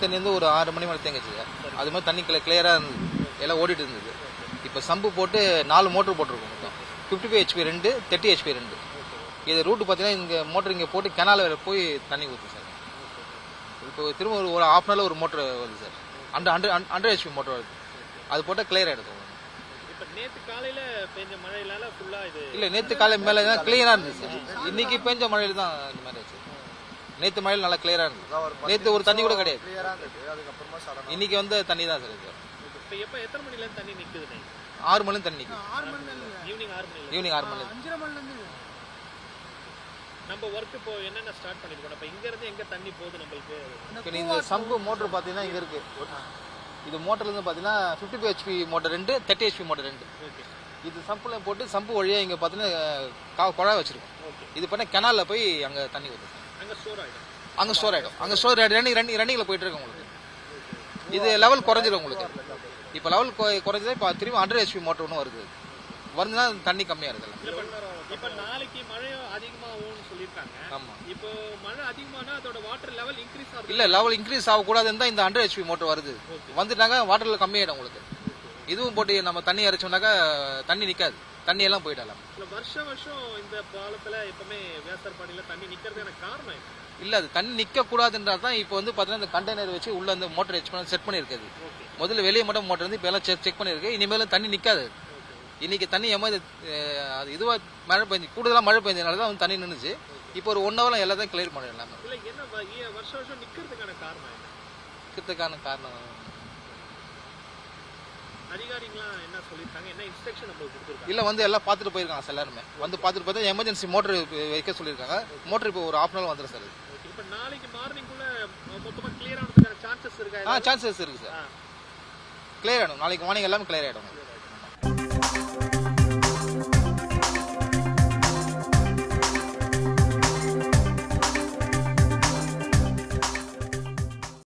தண்ணி வந்து ஒரு ஆறு மணி மேலே தேங்கிச்சு சார் அது மாதிரி தண்ணி கிளியராக இருந்தது எல்லாம் ஓடிட்டு இருந்தது. இப்போ சம்பு போட்டு நாலு மோட்டர் போட்டிருக்கோம் மொத்தம். ஃபிஃப்டி ஃபைவ் ஹெச்பி ரெண்டு தேர்ட்டி ஹெச்பி ரெண்டு. இது ரூட்டு பார்த்தீங்கன்னா இங்கே மோட்டர் இங்கே போட்டு கெனால் வேறு போய் தண்ணி ஊற்றும் சார். இப்போ திரும்ப ஒரு ஒரு ஹாஃப் அன் ஒரு மோட்டர் வருது sir. Hundred hundred hundred HP motor வருது. அது போட்டால் கிளியர் ஆகிடுது இப்ப நேத்து காலையில பெஞ்ச மழையினால ஃபுல்லா இது இல்லை நேற்று காலை மேலே தான் கிளியராக இருந்துச்சு சார். இன்னைக்கு பெஞ்ச மழையில் தான் இந்த மாதிரி ஆச்சு. நேற்று மழையில் நல்லா கிளியராக இருந்தது. நேற்று ஒரு தண்ணி கூட கிடையாது. இன்னைக்கு வந்து தண்ணி தான் சார் சார் இப்ப எப்ப எத்தனை மணில இருந்து தண்ணி நீங்க? ஆறு மணி தண்ணி நிற்கும் ஆறு மணில இருந்து ஈவினிங் ஆறு மணில ஈவினிங் ஆறு மணி அஞ்சரை மணில இருந்து நம்ம ஒர்க் இப்போ என்னென்ன ஸ்டார்ட் பண்ணிருக்கோம்? இப்ப இங்க இருந்து எங்க தண்ணி போகுது நம்மளுக்கு? இப்போ இந்த சம்பு மோட்டர் பார்த்தீங்கன்னா இங்கே இருக்கு. இது மோட்டர்லேருந்து பார்த்தீங்கன்னா ஃபிஃப்டி ஃபைவ் ஹெச்பி மோட்டர் ரெண்டு தேர்ட்டி ஹெச்பி மோட்டர் ரெண்டு. ஓகே இது சம்பில் போட்டு சம்பு வழியாக இங்கே பார்த்தீங்கன்னா கா- குழாய் வச்சிருக்கோம். ஓகே இது பண்ண கெனாலில் போய் அங்கே தண்ணி ஊற்றும் அங்க ஸ்டோர் ஆயிடும். அங்கே ஸ்டோர் ஆகிடும் அங்கே ஸ்டோர் ரன்னிங் ரன்னிங் ரன்னிங்கில் போயிட்டு இருக்கு உங்களுக்கு. இது லெவல் குறைஞ்சிரும் உங்களுக்கு. இப்போ லெவல் குறைஞ்சதா இப்போ திரும்பி ஹண்ட்ரட் ஹெச்பி மோட்டர் ஒன்று வருது. வருதுன்னா தண்ணி கம்மியாக இருக்குல்ல இப்ப- நாளைக்கு மழை அதிகமாகும்னு சொல்லியிருக்காங்க. ஆமாம் இப்போ மழை அதிகமானா அதோட வாட்டர் லெவல் இன்க்ரீஸ் ஆகுது. இல்லை லெவல் இன்க்ரீஸ் ஆகக்கூடாதுன்னு தான் இந்த ஹண்ட்ரட் ஹெச்பி மோட்டர் வருது. வந்துட்டாங்க வாட்டரில் கம்மியாயிடும் உங்களுக்கு. இதுவும் போட்டு நம்ம தண்ணி இறைச்சோம்னாக்கா தண்ணி நிற்காது தண்ணி எல்லாம் போயிடலாம் வருஷம் வருஷம் இந்த பாலத்துல எப்பவுமே வேசர்பாடியில தண்ணி நிக்கிறதுக்கான காரணம்? இல்ல அது தண்ணி நிக்க கூடாதுன்றது தான் இப்போ வந்து பாத்தீங்கன்னா இந்த கண்டெய்னர் வச்சு உள்ள அந்த மோட்டர் ஹெச் பண்ணி செட் பண்ணிருக்குது ஓகே. முதல்ல வெளியே மட்டும் மோட்டர் வந்து இப்போ எல்லாம் செக் செக் பண்ணிருக்கு இனிமேலும் தண்ணி நிக்காது. இன்னைக்கு தண்ணி எமது அது இதுவா மழை பெஞ்சு கூடுதலா மழை பெஞ்சதுனால தான் வந்து தண்ணி நின்னுச்சு. இப்போ ஒரு ஒன் ஹவர்ல எல்லாத்தையும் கிளியர் பண்ணிடலாம். நிக்கிறதுக்கான காரணம் இல்ல வந்து எல்லாம் பார்த்துட்டு போயிருக்காங்க சார் எல்லாருமே. வந்து பார்த்துட்டு பார்த்தா எமர்ஜென்சி மோட்டர் வைக்க சொல்லியிருக்காங்க. மோட்டர் இப்போ ஒரு ஹாஃப் அன் ஹவர் வந்துடும் சார் இப்போ நாளைக்கு மார்னிங்குள்ள மொத்தமா கிளியர் ஆனதுக்கான சான்சஸ் இருக்கா ஆ சான்சஸ் இருக்கு சார். கிளியர் ஆயிடும். நாளைக்கு மார்னிங் எல்லாமே கிளியர் ஆயிடும்.